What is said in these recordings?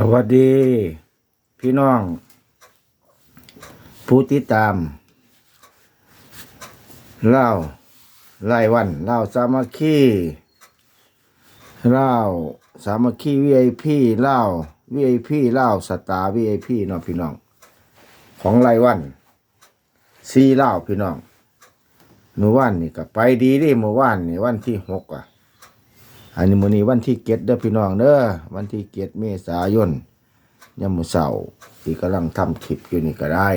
สวัสดี พี่น้อง ผู้ติดตาม เล่าไล่วัน เล่าสามัคคีเล่าสามัคคีวีไอพีเล่าวีไอพีเล่าสตาร์วีไอพีเนาะพี่น้อง ของไล่วันซีเล่าพี่น้องเมื่อวานนี่ก็ไปดีดิเมื่อวานนี่วันที่หกอะ อันนี้มื้อนี้วันที่เก็ดเด้อพี่น้องเด้อวันที่เก็ดเมษายนยามมื้อเช้าที่กำลังทำคลิปอยู่นี่ก็ได้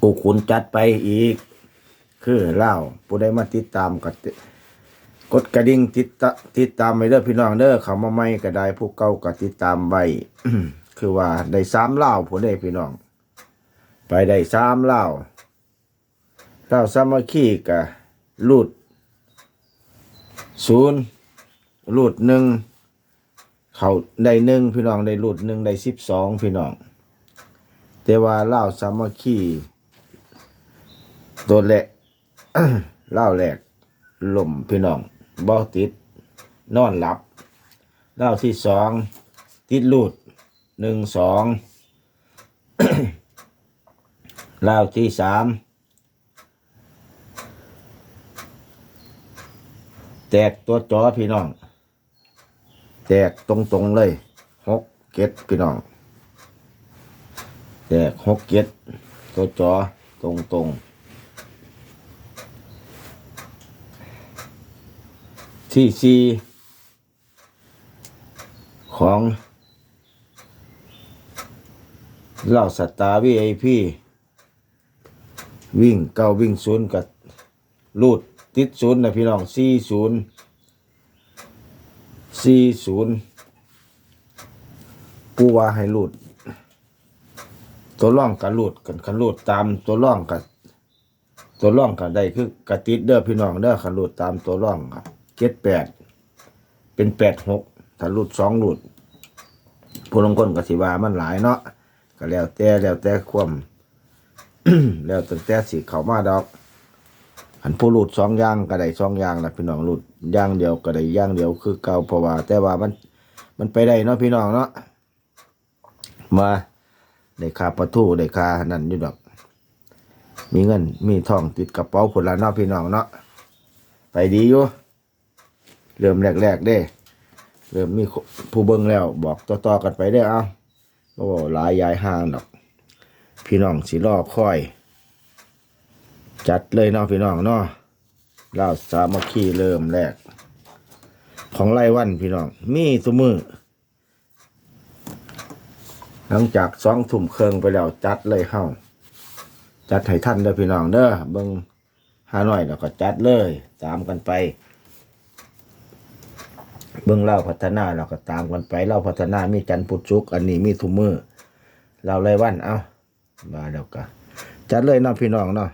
กูคุณจัดไปอีก คือเล่าผู้ใดมาติดตามก็กดกระดิ่งติดตติดตามไปเด้อพี่น้องเด้อเขามาใหม่ก็ได้ผู้เก่าก็ติดตามไว้คือว่าได้สามเล่าผู้ใดพี่น้อง ไปได้สามเล่าเล่าสามัคคีก็ลูดศูนย์ รูดหนึ่งเขาได้หนึ่งพี่น้องได้รูดหนึ่งได้สิบสองพี่น้อง แต่ว่าเล่าสามัคคีตัวแหละเล่าแหลกหลมพี่น้องบ่ติด นอนหลับเล่าที่สองติดรูดหนึ่งสองเล่าที่สามแตกตัวจอพี่น้อง แตกตรงๆเลยหกเก็ดพี่น้อง แตกหกเก็ดตัวจอตรงๆที่ซีของเหล่าสตาร์วีไอพีวิ่งเก้าวิ่งศูนย์กับลูดติดศูนย์นะพี่น้องสี่ศูนย์ สี่ศูนย์ปูว่าให้ลูดตัวร่องกับลูดกันคันลูดตามตัวร่องกับตัวร่องกับได้คือกระติดเด้อพี่น้องเด้อคันลูดตามตัวร่องครับเจ็ดแปดเป็นแปดหกถ้าลูดสองหลูดผู้ลงก้นกับสิวามันหลายเนาะก็แล้วแต่แล้วแต่ความแล้วแต่แต่สิเขามาดอก อันผู้หลุดสองอย่างก็ได้สองอย่างละพี่น้องหลุดย่างเดียวก็ได้ย่างเดียวคือเก่าเพราะว่า แต่ว่ามันมันไปได้เนาะพี่น้องเนาะมาได้คาประตูได้คานั่นอยู่ดอก มีเงินมีทองติดกระเป๋าผลละเนาะพี่น้องเนาะไปดีอยู่เริ่มแรกๆเด้เริ่มมีผู้เบิ่งแล้ว บอกต่อๆกันไปได้เอาโอ้หลายยายห่างดอก พี่น้องสิรอคอย จัดเลยเนาะพี่น้องเนาะเล่าสามัคคีเริ่มแรก ของไล่วันพี่น้อง มีสมือหลังจากสองทุ่มเครื่องไปแล้วจัดเลยเข้าจัดให้ท่านเด้อพี่น้องเด้อเบิ่งหาหน่อยแล้วก็จัดเลย ตามกันไป เบิ่งเล่าพัฒนาเราก็ตามกันไปเล่าพัฒนามีจันพุทธชุก อันนี้มีทุมือเราไล่วันเอามาแล้วก็จัดเลยเนาะพี่น้องเนาะ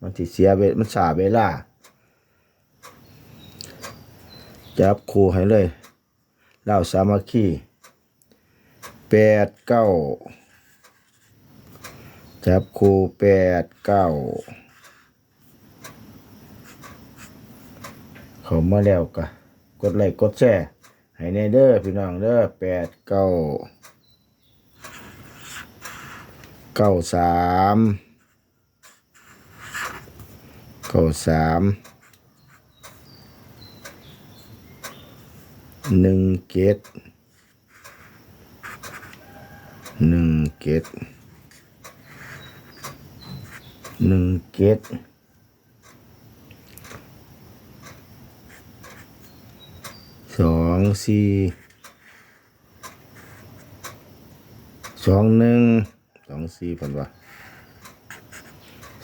มันสิเสียเวมันสาเวลา จับครูให้เลยเล่าสามัคคีแปดเก้าจับครูแปดเก้าเขามาแล้วกะกดไลค์กดแชร์ให้ในเด้อพี่น้องเด้อแปดเก้าเก้าสาม เก้าสามหนึ่งเกตหนึ่งเกตหนึ่งเกตสองสี่สองหนึ่งสองสี่ผ่นวะ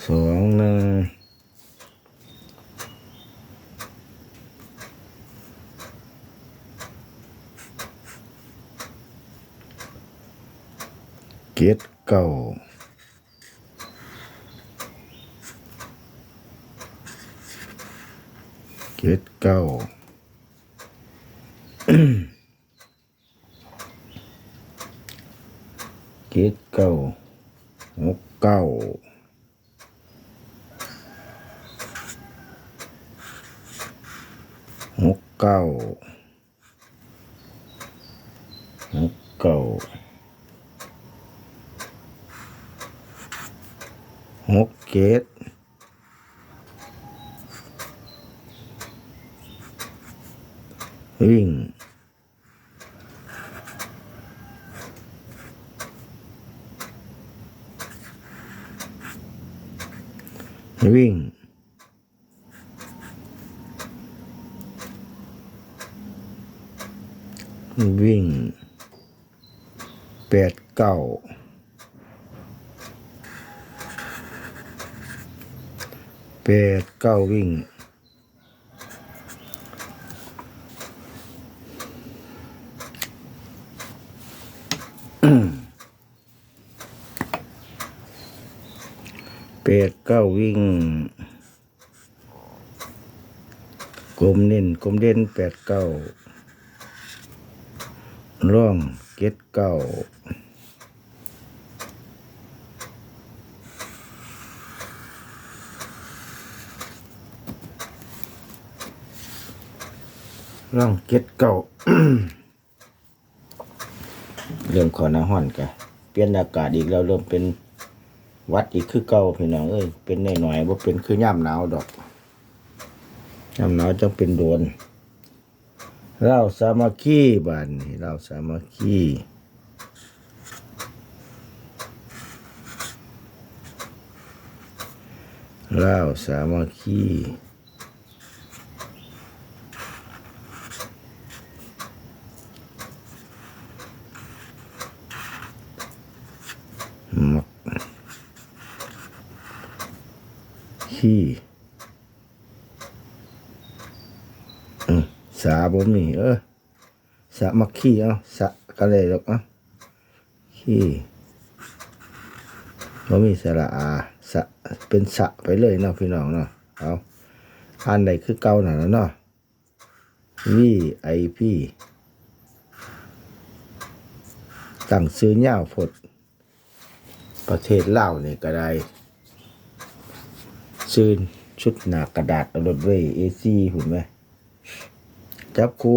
สองหนึ่ง เกตเก่าเกตเก่าเกตเก่าหกเก้าหกเก้าหกเก้าห กเจ็ดวิ่งวิ่งวิ่งแปดเก้า แปดเก้าวิ่งแปดเก้าวิ่ง กลมเน้นกลมเด่นแปดเก้าร่องเก็ดเก้า ร่องเก็ดเก้าเรื่องขอน้าห่อนกะเปลี่ยนอากาศอีกแล้วเริ่มเป็นวัดอีกคือเก่าพี่น้องเอ้ยเป็นหน่อยๆว่าเป็นคือย่ำหนาวดอกย่ำหนาวจังเป็นโดนเราสามัคคีบ้านนี้เราสามัคคีเราสามัคคีมักขี้ อืมสาบ่มีเออสะ มักขี้เอาสะก็เลยหรอกเอาขี้บ่มีสระอาสะเป็นสะไปเลยเนาะพี่น้องเนาะเอาอันใดคือเก่านั่นล่ะเนาะวีไอพีตั้งซื้อยาวพดประเทศลาวนี่ก็ได้ซื้อชุดหนากระดาษเอารถเวยเอซีหุ่นไหมจับคู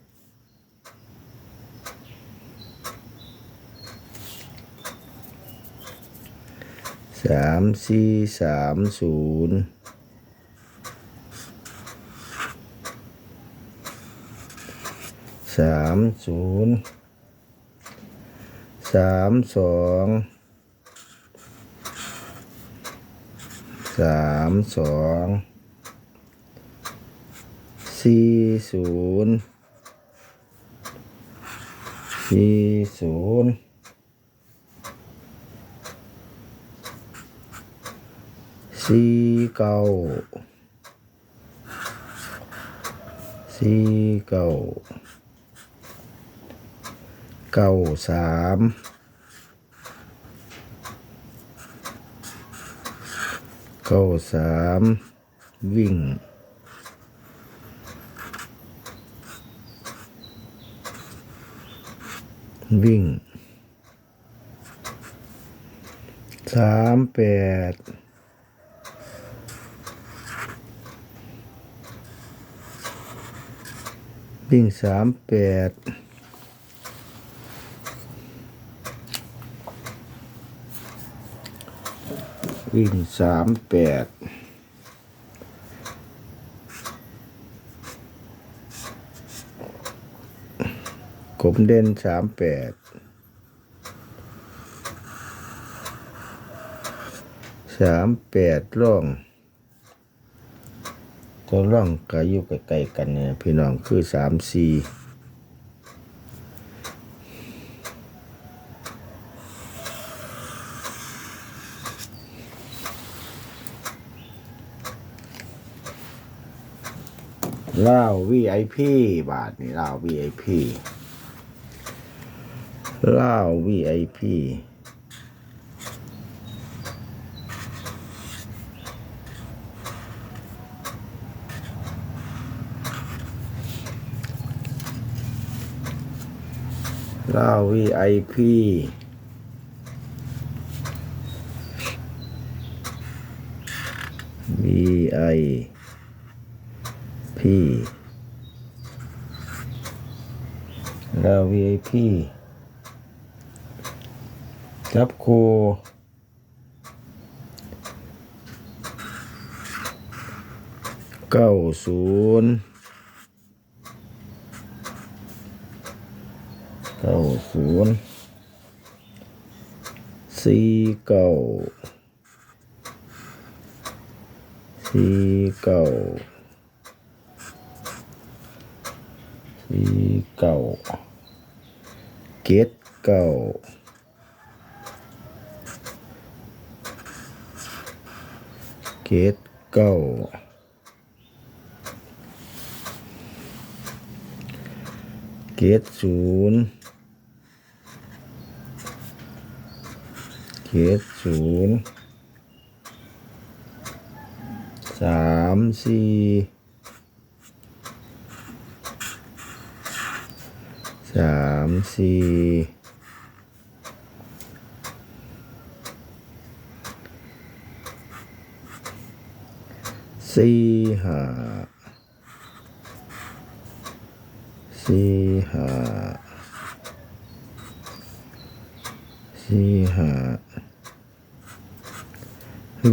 สามสี่สามศูนย์สามศูนย์สามสองสามสองสี่ศูนย์สี่ศูนย์ สี่เก้าสี่เก้าเก้าสามเก้าสามวิ่งวิ่งสามแปด วิ่งสามแปดวิ่งสามแปดกลมเด่นสามแปดสามแปดร่อง ตัวร่องก็อยู่ใกล้ๆกันเนี่ยพี่น้องคือสามสี่เล่าวีไอพีบาทนี่เล่าวีไอพีเล่าวีไอพี เล่าวีไอพีวีไอพีเล่าวีไอพีจับคูเก้าศูนย์ เก้าศูนย์สี่เก้าสี่เก้าสี่เก้าเกตเก้าเกตเก้าเกตศูนย์ เกตศูนย์สามสี่สามสี่สี่ห้าสี่ห้าสี่ห้า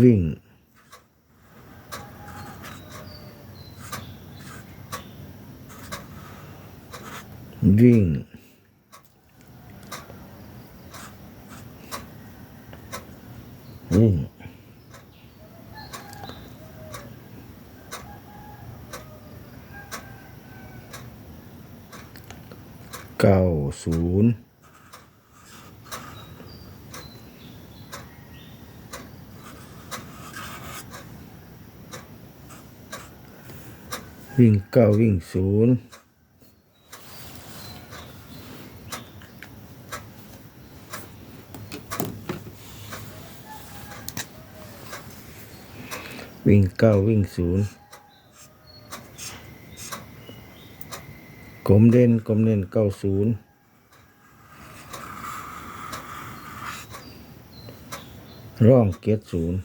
วิ่ง วิ่ง วิ่ง เก้าศูนย์ วิ่งเก้าวิ่งศูนย์วิ่งเก้าวิ่งศูนย์กลมเด่นกลมเด่นเก้าศูนย์ร่องเกตศูนย์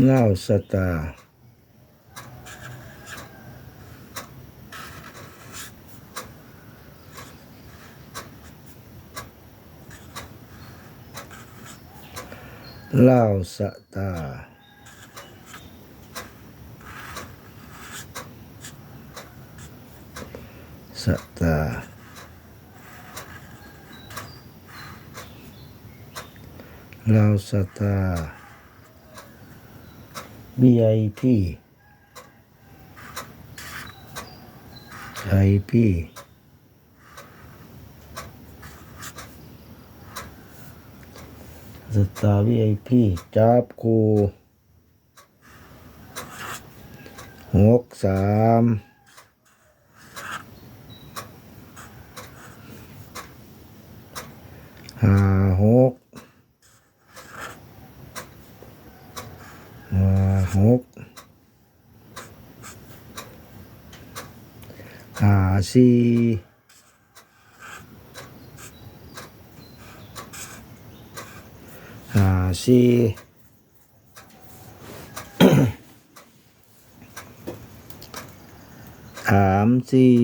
เล่าสตาเล่าสตาสตาเล่าสตา BIP IP สตาร์ VIP จับคูหกสามห้าหกห้าหกห้า สี่ห้าสี่สามสี่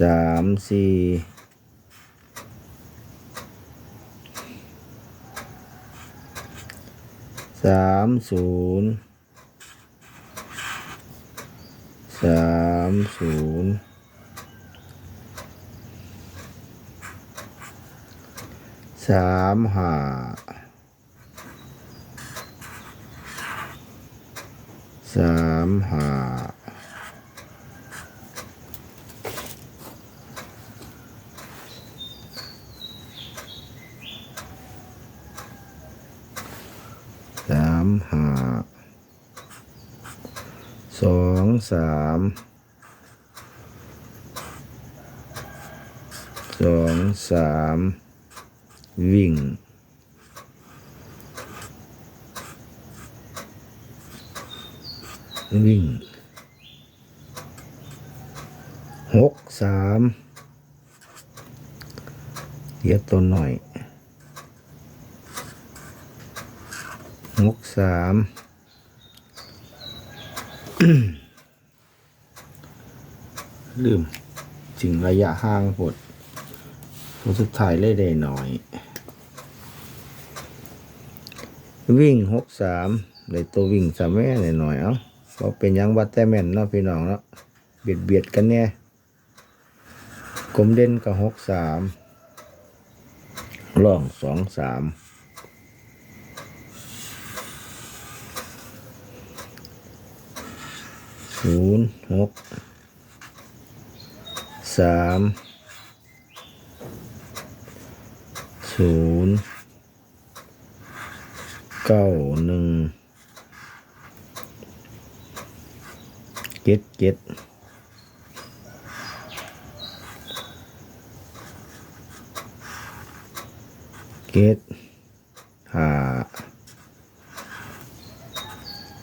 สามสี่สามศูนย์ สามศูนย์สามห้าสามห้าามห้าสอง สามสองสามวิ่งวิ่งหกสามเยียบตัวหน่อยหกสาม ลืมจริงระยะห่างหดตัวสุดท้ายเลยได้หน่อย วิ่งหกสามในตัววิ่งสามแม่หน่อยหน่อยเอ้าเราเป็นยังวัดแต่แม่นเนาะพี่น้องเนาะเบียดเบียดกันเนี่ยกลมเด่นกับหกสามล่องสองสามศูนย์หก สามศูนย์เก้าหนึ่งเจ็ดเจ็ดเจ็ดห้า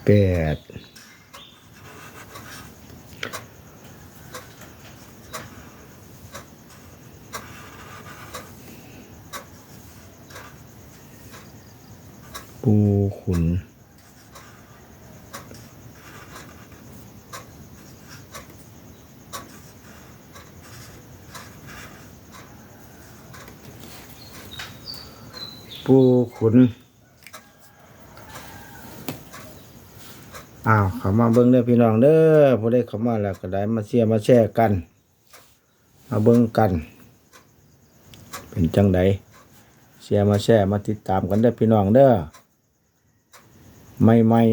แปด ปูขุน ปูขุน อ้าวเขามาเบิ้งเด้อพี่น้องเด้อพอได้เขามาแล้วก็ได้มาเชียร์มาแชร์กัน มาเบิ้งกัน เป็นจังไดเชียร์มาแชร์มาติดตามกันเด้อพี่น้องเด้อ ไม่ไม่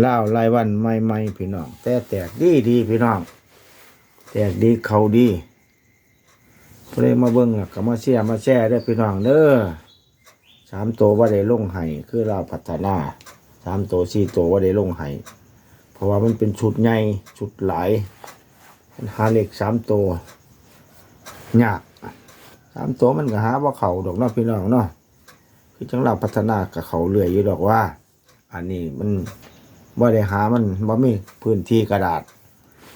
เล่ารายวันไม่ไม่พี่น้อง แต่แตกดีดีพี่น้อง แตกดีเขาดีเพอได้มาเบิ้งก็มาเชียร์มาแชร์เด้พี่น้องเด้อสามตัวว่าได้ลงให้คือเราพัฒนาสามตัวสี่ตัวว่าได้ลงให้เพราะว่ามันเป็นชุดใหญ่ชุดหลายหาเหล็กสามตัวยากสามตัวมันก็หาว่าเขาดอกเนาะพี่น้องเนาะ คือจังเราพัฒนากับเขาเรื่อยอยู่ดอกว่า อันนี้มันว่ได้หามันบ่มีพื้นที่กระดาษ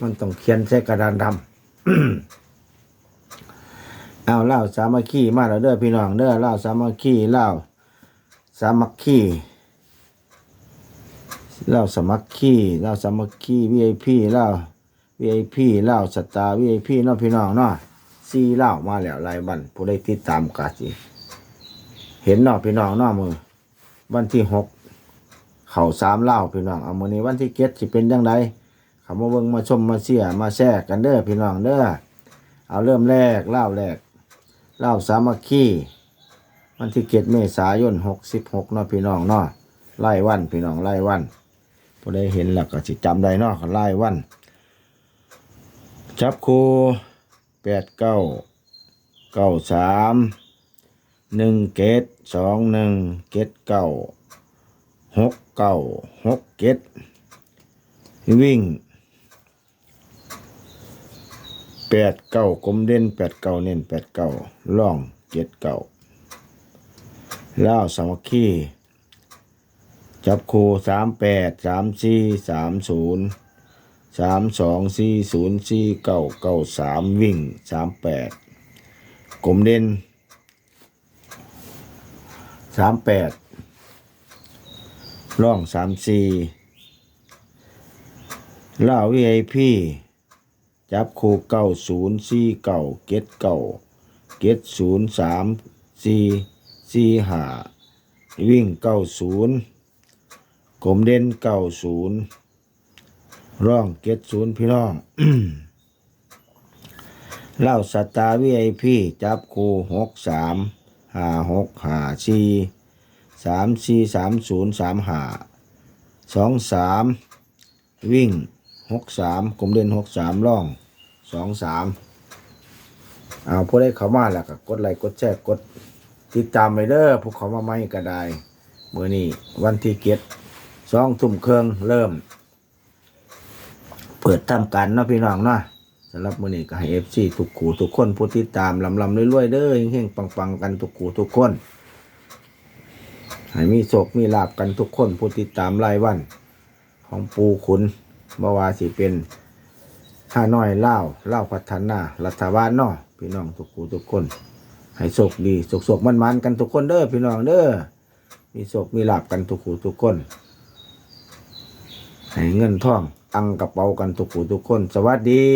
มันต้องเขียนใส่กระดานดำเอาเล่าสามัคคีมาแล้วเด้อพี่น้องเด้อเล่าสามัคคีเล่าสามัคคีเล่าสมัคคีเล่าสมัครขี้ VIP เล่า VIP เล่าสตาร์ VIP เนาะพี่น้องเนาะซีเล่ามาแล้วรายวันผู้ได้ติดตามกาสิ เห็นนาะพี่น้องนาะมือ วันที่หกเข่าสามเล่าพี่น้องเอามือนี้วันที่เจ็ดสิเป็นยังไงเขามาเบิ่งมาชมมาเชียมาแชร์กันเด้อพี่น้องเด้อเอาเริ่มแรกเล่าแรกเล่าสามัคคีวันที่เจ็ดเมษายนหกสิบหกเนาะพี่น้องเนาะไล่วันพี่น้องไล่วันพอได้เห็นแล้วก็สิจำได้เนาะไล่วัน จับคูแปดเก้าเก้าสาม หนึ่งเกตสองหนึ่งเกตเก้าหกเก้าหกเกตวิ่งแปดเก้ากลมเด่นแปดเก้าเน้นแปดเก้าล่องเจ็ดเก้าแล้วสามัคคีจับคู่สามแปดสามสี่สามศูนย์สามสองสี่ศูนย์สี่เก้าเก้าสามวิ่งสามแปดกลมเด่น สามแปดร่องสามสี่ล่าวีไอพีจับคูเก้าศูนย์สี่เก้าเก็ดเก้าเก็ดศูนย์สามสี่สี่ห้าวิ่งเก้าศูนย์กลมเด่นเก้าศูนย์ร่องเจ็ดศูนย์พี่น้องเล่าสตาร์วีไอพีจับคูหกสาม ห้าหกห้าสี่สามสี่สามศูนย์สามห้าสองสามวิ่งหกสามกลมเด่นหกสามร่องสองสามเอาผู้ได้เข้ามาแล้วก็กดไลค์กดแชร์กดติดตามไปเด้อผู้เขามาใหม่ก็ได้มื่อนี้วันที่เก็ดสองทุ่มเครื่องเริ่ม เปิดทำการเนาะพี่น้องเนาะ สำหรับมื่อนี้ก็ให้เอฟซีทุกขู่ทุกคนผู้ที่ตามลำลำรวยๆเด้อเฮงๆปังๆกันทุกขู่ทุกคนให้มีโศกมีลาบกันทุกคนผู้ติดตามรายวัน ของปูขุนบ่ว่าสิเป็นห้าน้อยเล่าเล่าพัฒนารัฐบาลเนาะพี่น้องทุกคู่ทุกคน ให้โศกดีโศกโศกมันมันๆกันทุกคนเด้อพี่น้องเด้อมีโศกมีลาบกันทุกคู่ทุกคนให้เงินทอง ตังกระเป๋ากันทุกผู้ทุกคน สวัสดี